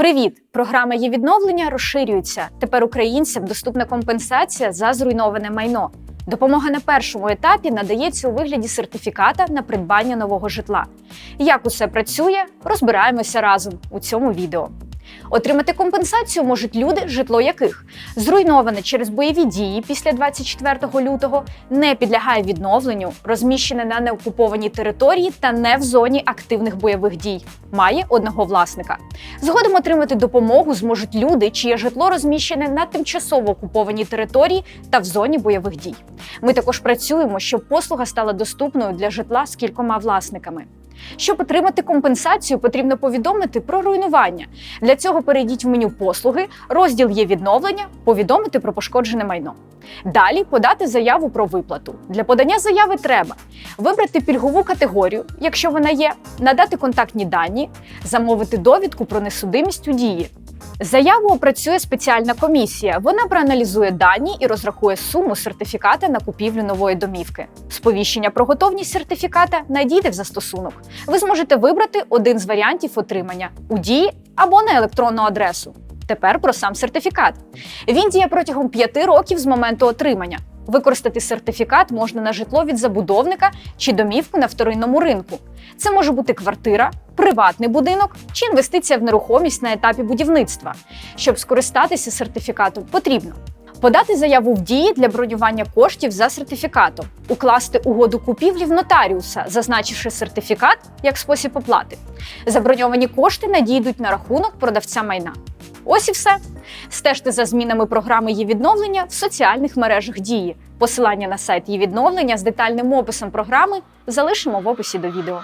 Привіт! Програма є відновлення розширюється. Тепер українцям доступна компенсація за зруйноване майно. Допомога на першому етапі надається у вигляді сертифіката на придбання нового житла. Як усе працює, розбираємося разом у цьому відео. Отримати компенсацію можуть люди, житло яких зруйноване через бойові дії після 24 лютого, не підлягає відновленню, розміщене на неокупованій території та не в зоні активних бойових дій. Має одного власника. Згодом отримати допомогу зможуть люди, чиє житло розміщене на тимчасово окупованій території та в зоні бойових дій. Ми також працюємо, щоб послуга стала доступною для житла з кількома власниками. Щоб отримати компенсацію, потрібно повідомити про руйнування. Для цього перейдіть в меню послуги, розділ є відновлення, повідомити про пошкоджене майно. Далі подати заяву про виплату. Для подання заяви треба вибрати пільгову категорію, якщо вона є, надати контактні дані, замовити довідку про несудимість у дії. Заяву опрацює спеціальна комісія. Вона проаналізує дані і розрахує суму сертифіката на купівлю нової домівки. Сповіщення про готовність сертифіката надійде в застосунок. Ви зможете вибрати один з варіантів отримання у дії або на електронну адресу. Тепер про сам сертифікат. Він діє протягом 5 років з моменту отримання. Використати сертифікат можна на житло від забудовника чи домівку на вторинному ринку. Це може бути квартира, приватний будинок чи інвестиція в нерухомість на етапі будівництва. Щоб скористатися сертифікатом, потрібно подати заяву в дії для бронювання коштів за сертифікатом, укласти угоду купівлі в нотаріуса, зазначивши сертифікат як спосіб оплати. Заброньовані кошти надійдуть на рахунок продавця майна. Ось і все. Стежте за змінами програми її відновлення в соціальних мережах дії. Посилання на сайт її відновлення з детальним описом програми залишимо в описі до відео.